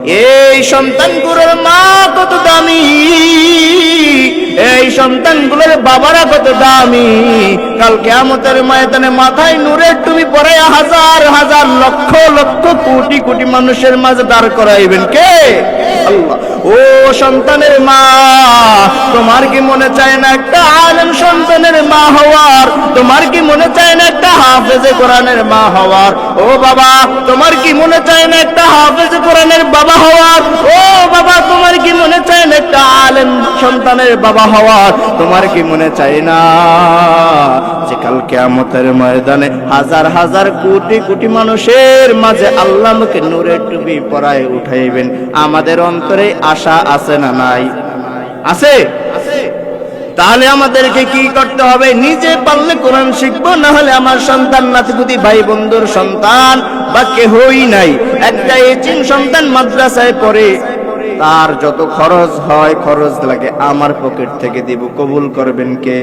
এই সন্তানগুলোর মা কত দামি, এই সন্তানগুলোর বাবারা কত দামি। কাল কেয়ামতের ময়দানে মাথায় নূরের তুমি পরে হাজার হাজার লক্ষ লক্ষ কোটি কোটি মানুষের মাঝে দাঁড় করাইবেন কে? ও সন্তানের মা, তোমার কি মনে চায় না একটা আলেম সন্তানের মা হওয়ার? তোমার কি মনে চায় না একটা হাফেজে কোরআনের মা হওয়ার? ও বাবা, তোমার কি মনে চায় না একটা হাফেজে কোরআনের বাবা হওয়ার। ও বাবা, তোমার কি মনে চায় না একটা আলেম সন্তানের বাবা হওয়ার? তোমার কি মনে চায় না যে কাল কেয়ামতের ময়দানে হাজার হাজার কোটি কোটি মানুষের মাঝে আল্লাহ মুখে নূরের টুপি পরায় উঠাইবেন? আমাদের অন্তরে আশা আছে না নাই? আছে? তাহলে আমাদেরকে কি করতে হবে? নিজে পারলে কোরআন শিখব না হলে আমার সন্তান, নাতিপুতি ভাই বন্ধুর সন্তান বা কেহই নাই। একটা এচিন সন্তান মাদ্রাসায় পড়ে, তার যত খরচ হয়, খরচ লাগে আমার পকেট থেকে দিব। কবুল করবেন কে?